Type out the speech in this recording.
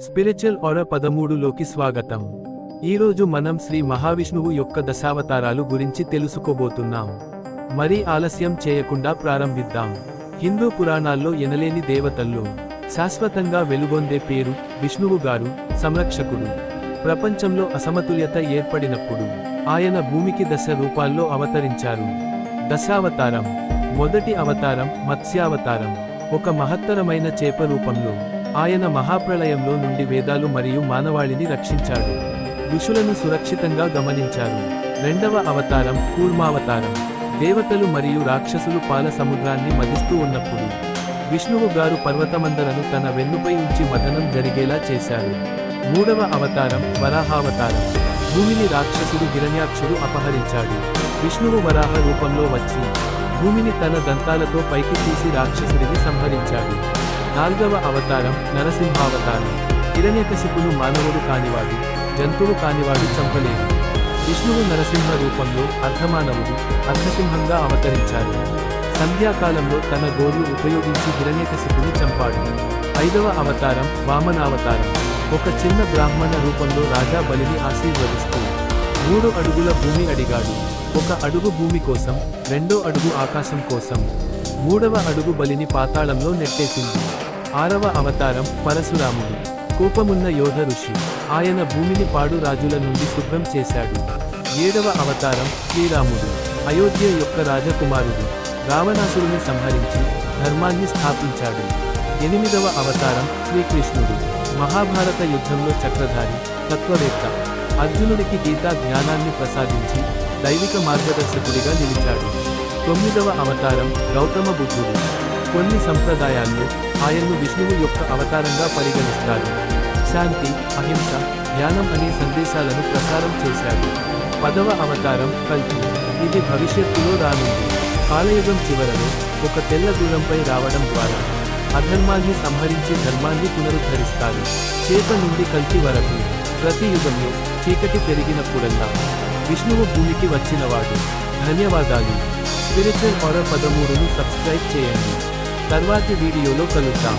Spiritual ఒర పదమూడులోకి స్వాగతం. ఈరోజు మనం శ్రీ మహావిష్ణువు యొక్క దశావతారాలు గురించి తెలుసుకోబోతున్నాం. మరి ఆలస్యం చేయకుండా ప్రారంభిద్దాం. హిందూ పురాణాల్లో ఎనలేని దేవతల్లో శాశ్వతంగా వెలుగొందే పేరు విష్ణువు గారు సంరక్షకుడు. ప్రపంచంలో అసమతుల్యత ఏర్పడినప్పుడు ఆయన భూమికి దశ రూపాల్లో అవతరించారు. దశావతారం మొదటి అవతారం మత్స్యావతారం ఒక మహత్తరమైన చేప రూపంలో ఆయన మహాప్రళయంలో నుండి వేదాలు మరియు మానవాళిని రక్షించాడు. ఋషులను సురక్షితంగా గమనించారు. రెండవ అవతారం కూర్మావతారం. దేవతలు మరియు రాక్షసులు పాల సముద్రాన్ని మధిస్తూ ఉన్నప్పుడు విష్ణువు గారు పర్వతమందలను తన వెన్నుపై ఉంచి మదనం జరిగేలా చేశారు. మూడవ అవతారం వరాహావతారం. భూమిని రాక్షసుడు హిరణ్యాక్షుడు అపహరించాడు. విష్ణువు వరాహ రూపంలో వచ్చి భూమిని తన దంతాలతో పైకి తీసి రాక్షసుడిని సంహరించాడు. నాల్గవ అవతారం నరసింహావతారం. హిరణ్యకశిపును మానవుడు కానివాడు జంతువు కానివాడు చంపలేదు. విష్ణువు నరసింహ రూపంలో అర్ధమానవుడు అర్ధసింహంగా అవతరించాడు. సంధ్యాకాలంలో తన గోర్లు ఉపయోగించి హిరణ్యకశిపుని చంపాడు. ఐదవ అవతారం వామనావతారం. ఒక చిన్న బ్రాహ్మణ రూపంలో రాజా బలిని ఆశీర్వదిస్తూ మూడు అడుగుల భూమి అడిగాడు. ఒక అడుగు భూమి కోసం రెండో అడుగు ఆకాశం కోసం. మూడవ అడుగు బలిని పాతాళంలో నెట్టేసింది. ఆరవ అవతారం పరశురాముడు. కోపమున్న యోధ ఋషి. ఆయన భూమిని పాడు రాజుల నుండి శుభ్రం చేశాడు. ఏడవ అవతారం శ్రీరాముడు. అయోధ్య యొక్క రాజకుమారుడు. రావణాసురుని సంహరించి ధర్మాన్ని స్థాపించాడు. ఎనిమిదవ అవతారం శ్రీకృష్ణుడు. మహాభారత యుద్ధంలో చక్రధారి తత్వవేత్త. అర్జునుడికి గీతా జ్ఞానాన్ని ప్రసాదించి దైవిక మార్గదర్శకుడిగా నిలిచాడు. తొమ్మిదవ అవతారం గౌతమ బుద్ధుడు. కొన్ని సంప్రదాయాల్లో ఆయన్ను విష్ణువు యొక్క అవతారంగా పరిగణిస్తారు శాంతి అహింస ధ్యానం అనే సందేశాలను ప్రసారం చేశాడు. పదవ అవతారం కల్కి. ఇది భవిష్యత్తులో రానుంది. కాలయుగం చివరలో ఒక తెల్ల దూరంపై రావడం ద్వారా అధర్మాన్ని సంహరించి ధర్మాన్ని పునరుద్ధరిస్తారు చేప నుండి కల్కి వరకు ప్రతి యుగంలో చీకటి పెరిగినప్పుడల్లా విష్ణువు భూమికి వచ్చినవాడు. ధన్యవాదాలు. స్పిరిచువల్ ఆర్డర్ పదమూడును సబ్స్క్రైబ్ చేయండి. తర్వాతి వీడియోలో కలుద్దాం.